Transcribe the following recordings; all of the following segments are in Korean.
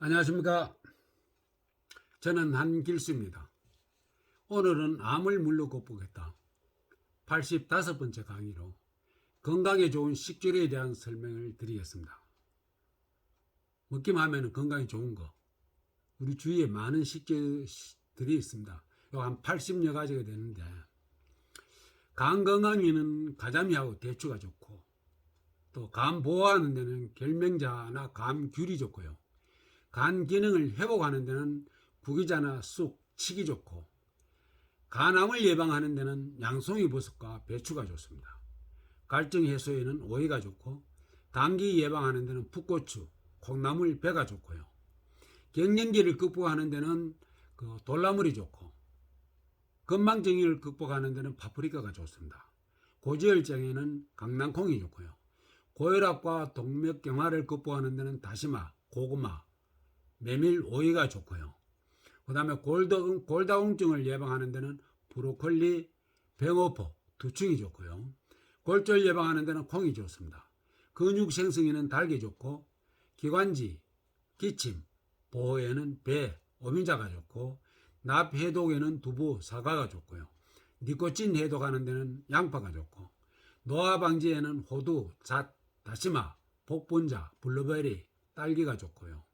안녕하십니까. 저는 한길수입니다. 오늘은 암을 물로 극복했다. 85번째 강의로 건강에 좋은 식재료에 대한 설명을 드리겠습니다. 먹기만 하면 건강에 좋은 거. 우리 주위에 많은 식재들이 있습니다. 요한 80여 가지가 되는데, 간 건강에는 가자미하고 대추가 좋고, 또 간 보호하는 데는 결명자나 감귤이 좋고요. 간 기능을 회복하는 데는 구기자나 쑥, 칡이 좋고 간암을 예방하는 데는 양송이 버섯과 배추가 좋습니다. 갈증 해소에는 오이가 좋고 감기 예방하는 데는 풋고추, 콩나물, 배가 좋고요. 갱년기를 극복하는 데는 그 돌나물이 좋고 건망증을 극복하는 데는 파프리카가 좋습니다. 고지혈증에는 강낭콩이 좋고요. 고혈압과 동맥경화를 극복하는 데는 다시마, 고구마, 메밀, 오이가 좋고요. 그 다음에 골다공, 골다공증을 예방하는 데는 브로콜리, 병어포, 두충이 좋고요. 골절 예방하는 데는 콩이 좋습니다. 근육 생성에는 닭이 좋고, 기관지, 기침, 보호에는 배, 오미자가 좋고, 납 해독에는 두부, 사과가 좋고요. 니코틴 해독하는 데는 양파가 좋고, 노화 방지에는 호두, 잣, 다시마, 복분자, 블루베리, 딸기가 좋고요.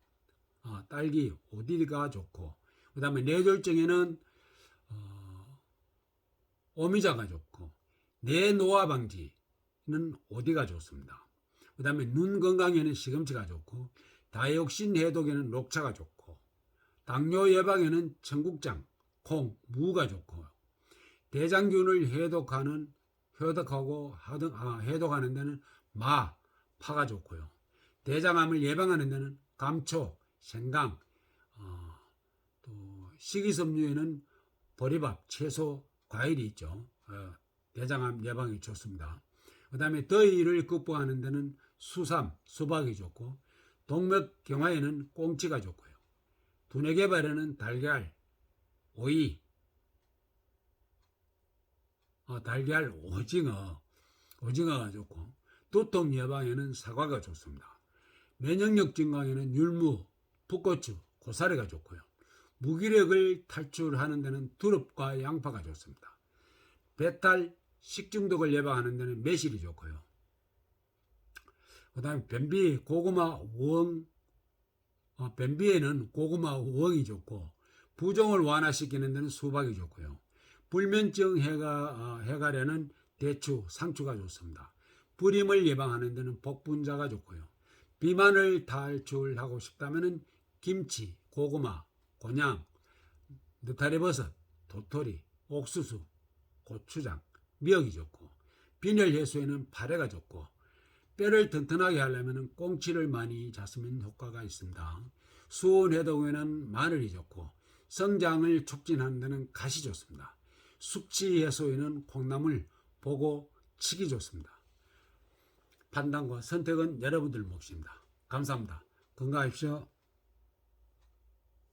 어, 딸기, 오디가 좋고, 그 다음에 뇌졸중에는 어, 오미자가 좋고, 뇌노화 방지는 오디가 좋습니다. 그 다음에 눈 건강에는 시금치가 좋고, 다이옥신 해독에는 녹차가 좋고, 당뇨 예방에는 청국장, 콩, 무가 좋고, 대장균을 해독하는 해독하고 하등, 아, 해독하는 데는 마, 파가 좋고요. 대장암을 예방하는 데는 감초, 생강, 어, 또 식이섬유에는 보리밥, 채소, 과일이 있죠. 어, 대장암 예방에 좋습니다. 그 다음에 더위를 극복하는 데는 수삼, 수박이 좋고 동맥 경화에는 꽁치가 좋고요. 두뇌 개발에는 달걀, 오이, 어, 달걀, 오징어, 오징어가 좋고 두통 예방에는 사과가 좋습니다. 면역력 증강에는 율무, 풋고추, 고사리가 좋고요. 무기력을 탈출하는 데는 두릅과 양파가 좋습니다. 배탈, 식중독을 예방하는 데는 매실이 좋고요. 그 다음에 변비, 고구마, 우엉, 어, 변비에는 고구마, 우엉이 좋고 부종을 완화시키는 데는 수박이 좋고요. 불면증 해가, 어, 해갈에는 대추, 상추가 좋습니다. 불임을 예방하는 데는 복분자가 좋고요. 비만을 탈출하고 싶다면 김치, 고구마, 곤양, 느타리버섯, 도토리, 옥수수, 고추장, 미역이 좋고 빈혈 해소에는 파래가 좋고 뼈를 튼튼하게 하려면 꽁치를 많이 잡으면 효과가 있습니다. 수온 해독에는 마늘이 좋고 성장을 촉진하는 데는 가시 좋습니다. 숙취 해소에는 콩나물, 보고, 치기 좋습니다. 판단과 선택은 여러분들 몫입니다. 감사합니다. 건강하십시오.